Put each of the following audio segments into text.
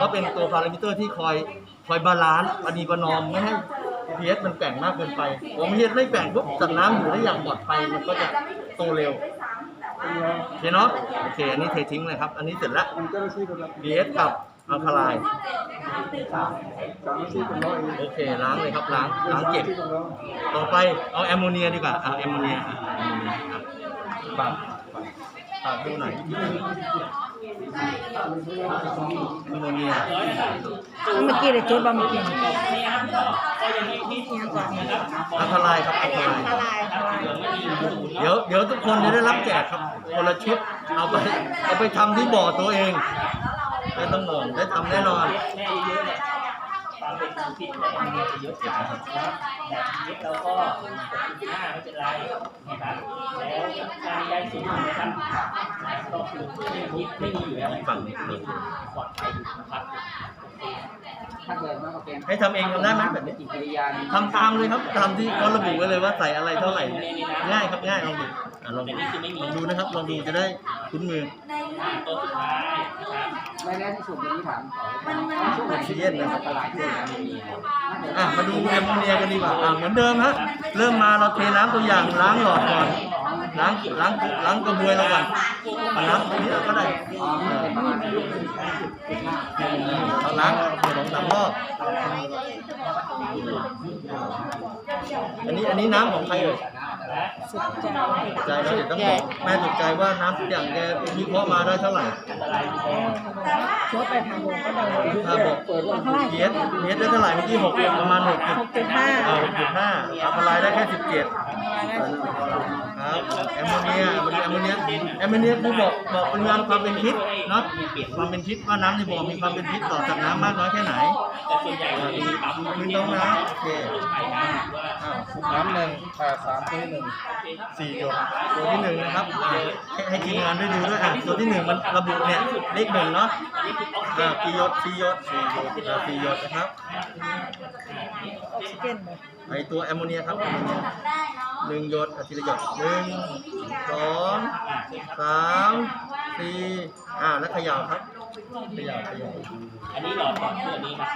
ก็เป็นตัวพารามิเตอร์ที่คอยคอยบาลานซ์ปณีประนอมไม่ให้ pH มันแกว่งมากเกินไปพอ pH ไม่แกว่งปุ๊บสัตว์น้ำอยู่ได้อย่างปลอดภัยมันก็จะโตเร็วโอเคเนาะโอเค อันนี้เททิ้งเลยครับ อันนี้เสร็จแล้วมันเจ้าหน้าที่กำลัง pH กับอัลคาไลน์สายโอเคล้างเลยครับล้างล้างเก็บ ต่อไปเอาแอมโมเนียดีกว่าเอาแอมโมเนียอะแอมโมเนียอะปากปากดูหน่อย เมื่อกี้เลยจุดบ่เมื่อกี้อัลคายครับอัลคาไลน์ละลายเดี๋ยวเดี๋ยวทุกคนจะได้รับแจกครับคนละชุดเอาไปเอาไปทำที่บ่อตัวเองไม่ต้องห่วงได้ทำแน่นอน เป็นสูตรที่แต่อันนี้จะยกว่านะครับแบบนี้เราก็65ไม่เป็นไรนะครับแล้วการย้ายสูตรนะครับก็คือไม่มีไม่มีอยู่แล้วฝั่งนี้ปลอดภัยอยู่นะครับถ้าเกิดมากกว่าแกนให้ทำเองทำได้ไหมแบบนี้จิตวิญญาณทำตามเลยครับตามที่เขาระบุไว้เลยว่าใส่อะไรเท่าไหร่ง่ายครับง่ายลองดู ลองแต่ดูนี่คือไม่มีลองดูนะครับลองดูจะได้คุ้นมือตัวสุดท้ายนะครับไม่แน่ที่สุดอย่างนี้ถามต่อช่วงไหนออกซิเจนนะครับตลาดเจอไม่มีอะมาดูแอมโมเนียกันดีกว่าอะเหมือนเดิมฮะเริ่มมาเราเทน้ำตัวอย่างล้างหลอดก่อนล้างล้างล้างกระบวยเราก่อนเอาน้ำตรงนี้เราก็ได้เอาล้างสองสามรอบอันนี้อันนี้น้ำของใครเอ่ย สุดใจใจเราเดี๋ยวต้องบอกแม่ถูกใจว่าน้ำทุกอย่างแกวิเคราะห์มาได้เท่าไหร่ชดไปทางวงก็ได้ถ้าบอกเปิดว่าข้างล่างเพียสเพียสได้เท่าไหร่เมื่อกี้หกประมาณหกจุดหกจุดห้าเอาหกจุดห้าอัลคาไลน์ได้แค่สิบเจ็ด ครับแอมโมเนียแอมโมเนียแอมโมเนียคือบอกบอกปริมาณความเป็นพิษเนาะความเป็นพิษว่าน้ำในบ่อมีความเป็นพิษต่อสัตว์น้ำมากน้อยแค่ไหนแต่ส่วนใหญ่เราจะมีปั๊มพื้นท้องน้ำโอเคไปนะว่าอ้าวน้ำหนึ่งแปดสามที่หนึ่งสี่หยดตัวที่หนึ่งนะครับอ่าให้ให้ทีมงานได้ดูด้วยอะตัวที่หนึ่งมันระบุเนี่ยเลขหนึ่งเนาะอ่ากี่หยดสี่หยดสี่หยดอ่าสี่หยดนะครับออกซิเจนเลยไอตัวแอมโมเนียครับแอมโมเนียหนึ่งหยดอะทีละหยดหนึ่งสองสามสี่อ่าแล้วเขย่าครับเขย่าเขย่าอันนี้หลอดก่อนคืออันนี้ครับ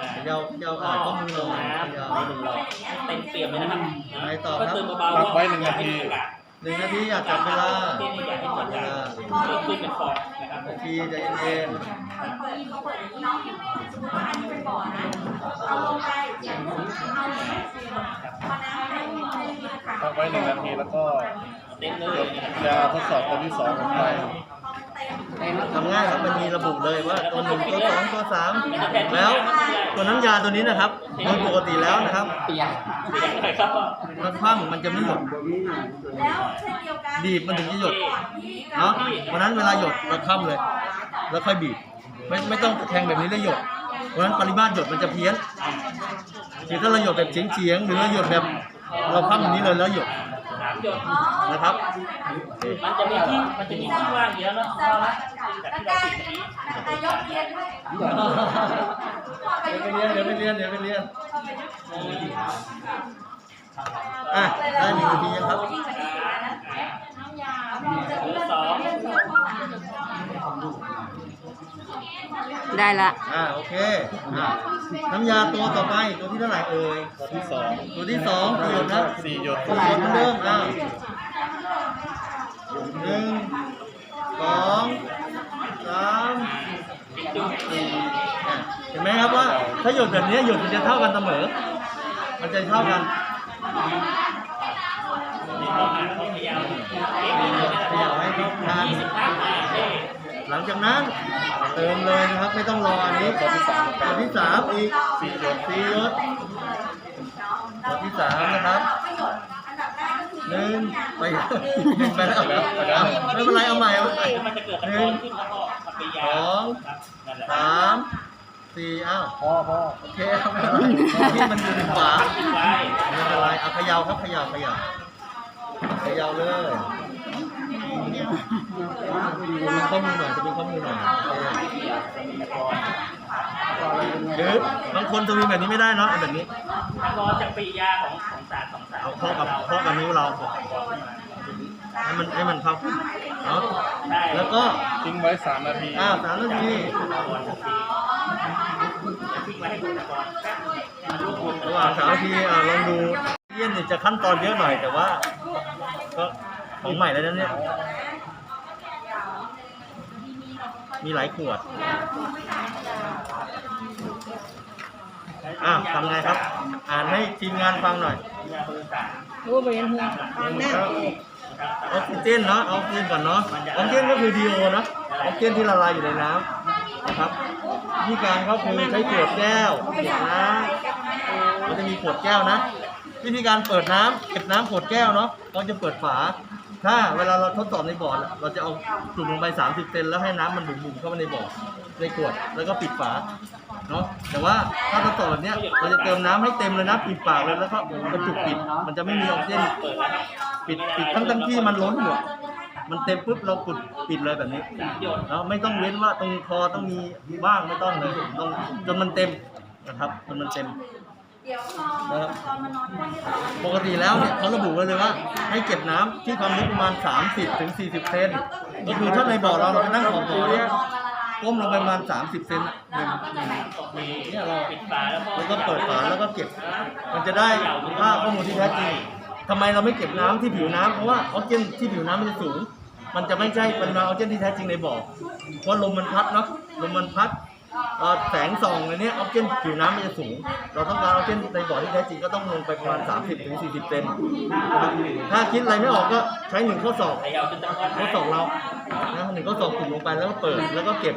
อ่าเขย่าเขย่าอ่าข้อมือหน่อยเขย่าน้ำหนึ่งหลอดเต็มเปี่ยมเลยนะครับไปต่อก็ครับเติมเบาๆรับไว้หนึ่งนาทีห หนึ่งนาทีอยากจับเวลาเต้นอยากให้จับเวลาเริ่มขึ้นเป็นฟองนะครับนาทีใจเย็นพักไว้หนึ่งนาทีแล้วก็เต้นเลหยยดนะครับยาทดสอบคนที่สองลงไป ทำง่ายครับมันมีระบุเลยว่าตัวหนึ่งตัวสองตัวสามแล้วตัวน้ำยาตัวนี้นะครับโดยปกติแล้วนะครับเปียกนะครับมันคว่ำมันจะไม่หยดบีบมันถึงจะหยดเนาะเพราะฉะนั้นเวลาหยดเราคว่ำเลย แล้วค่อยบีบไม่ไม่ต้องแทงแบบนี้แล้วหยดเพราะฉะนั้นปริมาตรหยดมันจะเพี้ยนคือถ้าเราหยดแบบเฉียงๆหรือเราหยดแบบเราคว่ำอย่างนี้เลยแล้วหยดสาม หยดนะครับ มันจะมีที่มันจะมีที่ว่างเยอะเนาะเราละจากที่เราติดอันนี้เดี๋ยวไปเรียนเดี๋ยวไปเรียนเดี๋ยวไปเรียนอะได้หนึ่งนาทียังครับหรือสอง ได้ละ อ่าโอเคอ่าน้ำยาตัวต่อไปตัวที่เท่าไหร่เอ่ยตัวที่สองตัวที่สองกี่หยดครับสี่หยดสี่หยดเหมือนเดิมอ่าหนึ่งสองสามสี่อะเห็นไหมครับว่า ถ้าหยดแบบนี้หยดมันจะเท่ากันเสมอ มันจะเท่ากันมีข้อหาข้อพยายามขยับให้เขาทาน หลังจากนั้นเติมเลยนะครับ ไม่ต้องรออันนี้ตัวที่สามตัวที่สามอีกสี่หยดสี่หยดตัวที่สามนะครับหนึ่งไปหนึ่งไปแล้วไม่เป็นไรเอาใหม่เอาใหม่มันจะเกิดตะกอนขึ้นแล้วก็ปฏิกิริยาสองสามสี่อ้าวพ่อพ่อโอเคเอาไม่ที่มันอยู่ในฝาปิดไว้ไม่เป็นไรเอาเขย่าครับเขย่าเขย่าเขย่าเลย จะเป็นข้อมือหน่อยจะเป็นข้อมือหน่อยหรือบางคนจะมีแบบนี้ไม่ได้เนาะเอาแบบนี้ตะกอนจากปฏิกิริยาของของสารสองสารเอาเข้ากับเข้ากับนิ้วเราให้มันให้มันเข้าเนาะแล้วก็ทิ้งไว้สามนาทีอ้าวสามนาทีรวบรวมกันระหว่างสามนาทีอ่าลองดูเยี่ยนเนี่ยจะขั้นตอนเยอะหน่อยแต่ว่า ก็ของใหม่แล้วนะเนี่ย มีหลายขวดอะทำไงครับ อ่านให้ทีมงานฟังหน่อยยาเบอร์สามรู้บริเวณหัวปางหน้าเอกออกซิเจนเนาะออกซิเจนก่อนเนาะออกซิเจนก็คือดีโอเนาะออกซิเจนที่ละลายอยู่ในน้ำนะครับวิธีการเขาคือใช้ขวดแก้วเก็บน้ำมันจะมีขวดแก้วนะ วิธีการเปิดน้ำเก็บน้ำขวดแก้วเนาะเราจะเปิดฝา ถ้าเวลาเราทดสอบในบ่อน่ะเราจะเอาจุ่มลงไป 30 เซนแล้วให้น้ำมันบุ่มๆเข้ามาในบ่อในขวดแล้วก็ปิดฝาเนาะแต่ว่าถ้าทดสอบแบบเนี้ยเราจะเติมน้ำให้เต็มเลยนะปิดปากเลยแล้วก็กระจุกปิด มันจะไม่มีออกซิเจนปิดปิดทั้งทั้งที่มันล้นหมดมันเต็มปุ๊บเรากดปิดเลยแบบนี้หยดแล้วไม่ต้องเว้นว่าตรงคอต้องมีบ้างไม่ต้องเลยต้องจนมันเต็มนะครับจนมันเต็ม นะครับปกติแล้วเนี่ยเขาระบุไว้เลยว่า ให้เก็บน้ำที่ความลึกประมาณ 30ถึง40 เซนก็คือถ้าในบ่อเราเราไปนั่งขอบบ่อเนี่ยก้มลงไปประมาณ 30 เซนอะหนึ่งนึ่งเนี่ยเราปิดฝาแล้วก็แล้วก็เปิดฝาแล้วก็เก็บ มันจะได้ค่าข้อมูลที่แท้จริงทำไมเราไม่เก็บน้ำที่ผิวน้ำเพราะว่าออกซิเจนที่ผิวน้ำมันจะสูง มันจะไม่ใช่ปริมาณออกซิเจนที่แท้จริงในบ่อเพราะลมมันพัดเนาะลมมันพัด แสงส่องอะไรเนี้ยออกซิเจนผิวน้ำมันจะสูง เราต้องการออกซิเจนในบ่อที่แท้จริงก็ต้องลงไปประมาณ 30ถึง40เซนนะครับถ้าคิดอะไรไม่ออกก็ใช้หนึ่งข้อศอกข้อศอกเรานะหนึ่งข้อศอกกดลงไปแล้วก็เปิดแล้วก็เก็บ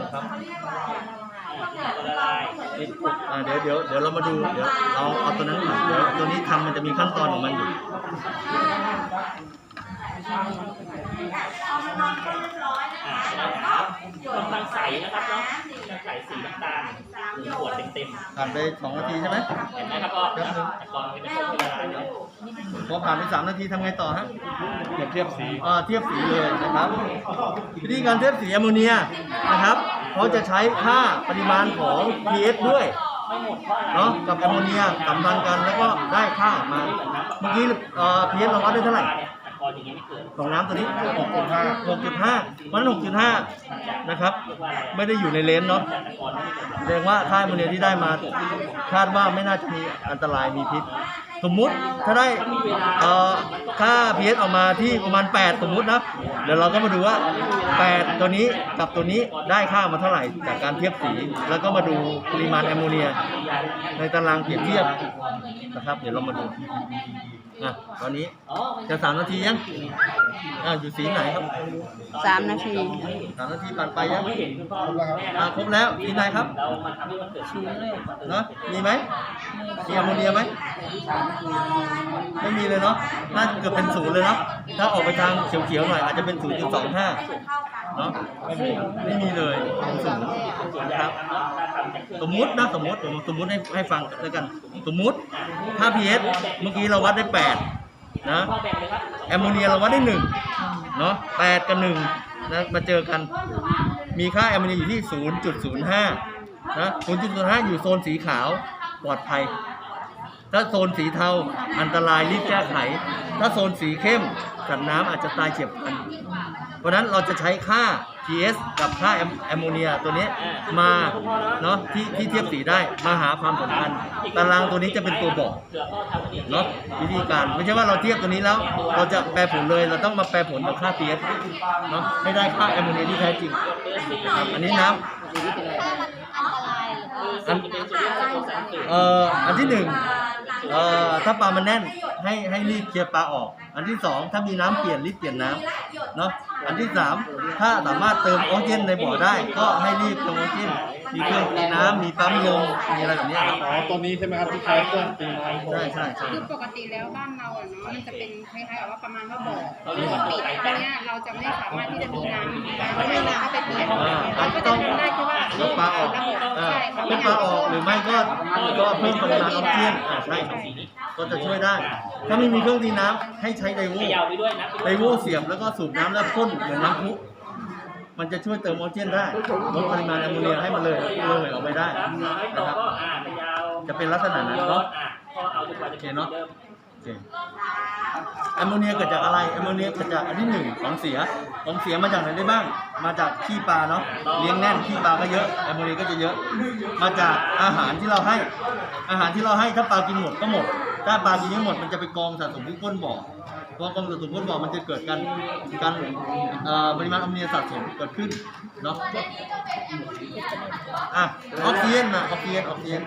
นะครับเดี๋ยวเดี๋ยวเดี๋ยวเรามาดูเดี๋ยวเราเอาตัวนั้นก่อนเดี๋ยวตัวนี้ทำมันจะมีขั้นตอนของมันอยู่อ่านะครับต้อง ตั้งใสนะครับเนาะตั้งใสสีน้ำตาลหนึ่งขวดเต็มผ่านไปสองนาทีใช่ไหมๆเห็นไหมครับก็ตะกอนมันจะค่อยๆละลายเนาะพอผ่านไปสามนาทีทำไงต่อฮะเปรียบเทียบสีอ่าเทียบสีเลยนะครับ วิธีการเทียบสีแอมโมเนียนะครับเขาจะใช้ค่าปริมาณของ pH ด้วยไม่หมดเพราะอะไรเนาะกับแอมโมเนียสัมพันธ์กันแล้วก็ได้ค่าออกมาเมื่อกี้เอ่อ pH เราวัดได้เท่าไหร่ เนี่ยตะกอนอย่างนี้ไม่เกิดของน้ำตัวนี้6.5 6.5เพราะฉะนั้น6.5 นะครับ ไม่ได้อยู่ในเลนส์เนาะจากตะกอนไม่ได้เกิดแสดงว่าค่าแอมโมเนียที่ได้มา คาดว่าไม่น่าจะมีอันตรายมีพิษ สมมุติถ้าได้เอ่อค่า pH ออกมาที่ประมาณ 8 สมมุตินะ เดี๋ยวเราก็มาดูว่า 8 ตัวนี้กับตัวนี้ได้ค่ามาเท่าไหร่จากการเทียบสี แล้วก็มาดูปริมาณแอมโมเนีย ในตารางเปรียบเทียบนะครับ เดี๋ยวเรามาดู อะตอนนี้อ๋อจะสามนาทียังอ่าอยู่สีไหนครับสามนาทีสามนาทีผ่านไปยังไม่เห็นคุณพ่อคุณแม่อ่านะครบแล้วสีไหนครับเรามาทำให้มันเกิดชีวิตเลยเนาะมีไหม มีแอมโมเนียไหมไม่มีเลยเนาะน่าจะเกือบเป็นศูนย์เลยเนาะถ้าออกไปทางเขียวๆหน่อยอาจจะเป็น0.25เนาะไม่มีไม่มีเลยเป็นศูนย์นะครับสมมุตินะสมมติผมสมมติให้ให้ฟังแล้วกันสมมุติถ้า pH เมื่อกี้เราวัดได้แบ่งเลยครับแอมโมเนียเราวัดได้1เนาะ8กับ1นะมาเจอกันมีค่าแอมโมเนียอยู่ที่ 0.05 นะ 0.05 อยู่โซนสีขาว ปลอดภัย ถ้าโซนสีเทาอันตรายรีบแก้ไข ถ้าโซนสีเข้มสัตว์น้ำอาจจะตายเฉียบพลัน เพราะนั้นเราจะใช้ค่า PS กับค่าแอมโมเนียตัวนี้มาเนาะที่ที่เทียบสีได้มาหาความสัมพันธ์ตารางตัวนี้จะเป็นตัวบอกเนาะวิธีการไม่ใช่ว่าเราเทียบตัวนี้แล้ว เราจะแปลผลเลยเราต้องมาแปลผลกับค่า PS เนาะให้ได้ค่าแอมโมเนียที่แท้จริง อันนี้น้ำอัน เอ่ออันที่หนึ่งเอ่อถ้าปลามันแน่นให้ให้รีบเคลียร์ปลาออก อันที่สองถ้ามีน้ำเปลี่ยนรีบเปลี่ยนน้ำเนาะอันที่สามถ้าสามารถเติมออกซิเจนในบ่อได้ ก็ให้รีบเติมออกซิเจน มีเครื่องตีน้ำมีปั๊มลมมีอะไรแบบเนี้ยครับ อ๋อตัวนี้ใช่ไหมครับที่ใช้เครื่องตีน้ำใช่ใช่ใช่ คือปกติแล้วบ้านเราอะเนาะมันจะเป็นคล้ายๆกับว่าประมาณว่าบ่อบ่อปิดตรงเนี้ยเราจะไม่สามารถที่จะมีน้ำไม่น้ำเข้าไปเปลี่ยนอ่าอาเราจก็จะจะต้องทำได้แค่ว่าลดปลาออกระบบอ่าใช่ค่ะลดปลาออกหรือไม่ก็ก็เพิ่มปริมาณออกซิเจนอ่าใช่ครับก็จะช่วยได้ ถ้าไม่มีเครื่องตีน้ำให้ใช้ไดโวเขย่าไปด้วยนะไดโวเสียบแล้วก็สูบน้ำแล้วพ่นเหมือนน้ำพุ มันจะช่วยเติมออกซิเจนได้ลดปริมาณแอมโมเนียให้มันเลยเลยออกไปได้ไม่ต่อนะครับก็อ่าเขย่าจะเป็นลักษณะนั้นเนาะอะก็เอาจนกว่าจะเป็นเหมือนเดิมโอเคแอมโมเนียเกิดจากอะไรแอมโมเนียเกิดจากอันที่หนึ่งของเสียของเสียมาจากไหนได้บ้าง มาจากขี้ปลาเนาะเลี้ยงแน่นขี้ปลาก็เยอะแอมโมเนียก็จะเยอะ มาจากอาหารที่เราให้ อาหารที่เราให้ถ้าปลากินหมดก็หมด ถ้าปลากินไม่หมดมันจะไปกองสะสมที่ก้นบ่อ พอกองสะสมก้นบ่อมันจะเกิดการการเอ่อปริมาณแอมโมเนียสะสมเกิดขึ้นเนาะอะออกซิเจนนะออกซิเจนออกซิเจน